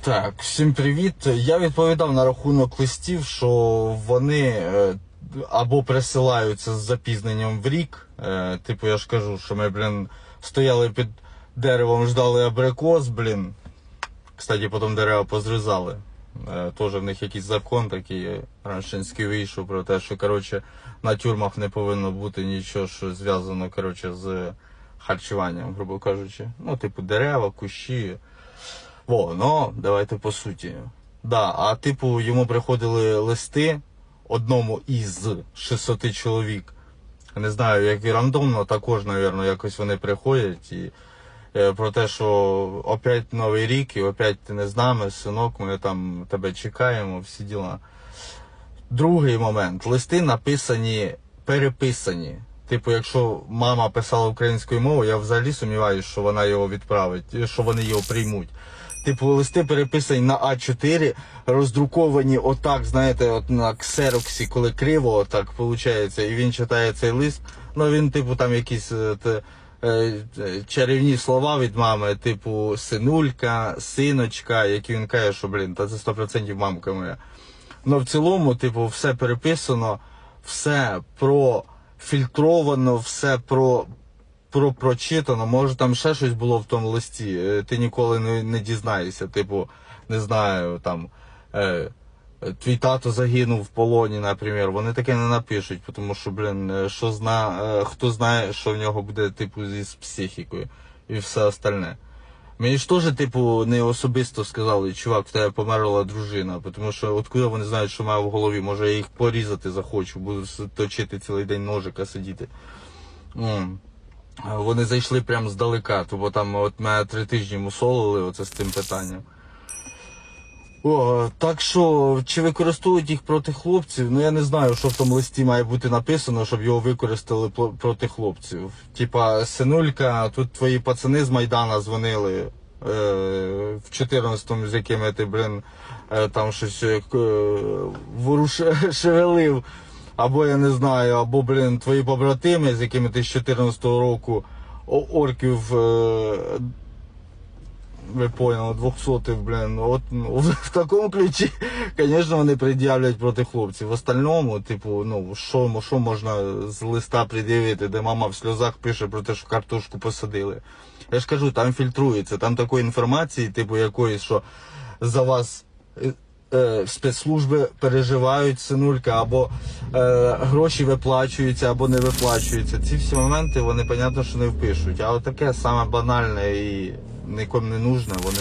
Так, всім привіт. Я відповідав на рахунок листів, що вони е, або присилаються з запізненням в рік. Е, типу, я ж кажу, що ми, блін, стояли під деревом, ждали абрикос, блін. Кстати, потім дерева позрізали. Е, Теж в них якийсь закон такий раншинський вийшов про те, що коротше, на тюрмах не повинно бути нічого, що зв'язано коротше, з харчуванням, грубо кажучи. Ну, типу, дерева, кущі. Во, ну, давайте по суті. Да, а типу йому приходили листи одному із 600 чоловік. Не знаю, як і рандомно, також, напевно, якось вони приходять і е, про те, що опять новий рік і опять ти не з нами, синок, ми там тебе чекаємо, всі діла. Другий момент. Листи написані, переписані. Типу, якщо мама писала українською мовою, я взагалі сумніваюся, що вона його відправить, що вони його приймуть. Типу, листи переписані на А4, роздруковані отак, знаєте, от на ксероксі, коли криво, отак виходить, і він читає цей лист. Ну він, типу, там якісь е, те, е, е, чарівні слова від мами, типу синулька, синочка, які він каже, що блін, та це 100% мамка моя. Ну в цілому, типу, все переписано, все профільтровано, все про, про прочитано. Може там ще щось було в тому листі. е, Ти ніколи не, не дізнаєшся. Типу, не знаю, там. Е, Твій тато загинув в полоні, наприклад, вони таке не напишуть, тому що, блін, е, що зна, е, хто знає, що в нього буде, типу, з психікою і все остальне. Мені ж теж, типу, не особисто сказали, чувак, в тебе померла дружина, тому що откуда вони знають, що маю в голові, може я їх порізати захочу, буду точити цілий день ножика сидіти. М. Вони зайшли прямо здалека, бо там от мене три тижні мусолили оце з тим питанням. О, так що, чи використовують їх проти хлопців? Ну я не знаю, що в тому листі має бути написано, щоб його використали проти хлопців. Типа, синулька, тут твої пацани з Майдана дзвонили е, в 14-му, з якими ти, блин, е, там щось е, е, воруш... шевелив. Або я не знаю, або, блин, твої побратими, з якими ти з 14-го року орків. Е, ви поняли, 200 блін. От ну, в такому ключі, звісно, вони пред'являть проти хлопців. В остальному, типу, ну що, що можна з листа пред'явити, де мама в сльозах пише про те, що картошку посадили. Я ж кажу, там фільтрується, там такої інформації, типу якоїсь, що за вас. Е, Спецслужби переживають синулька, або е, гроші виплачуються, або не виплачуються. Ці всі моменти вони, понятно, що не впишуть. А от таке саме банальне і нікому не нужне, вони.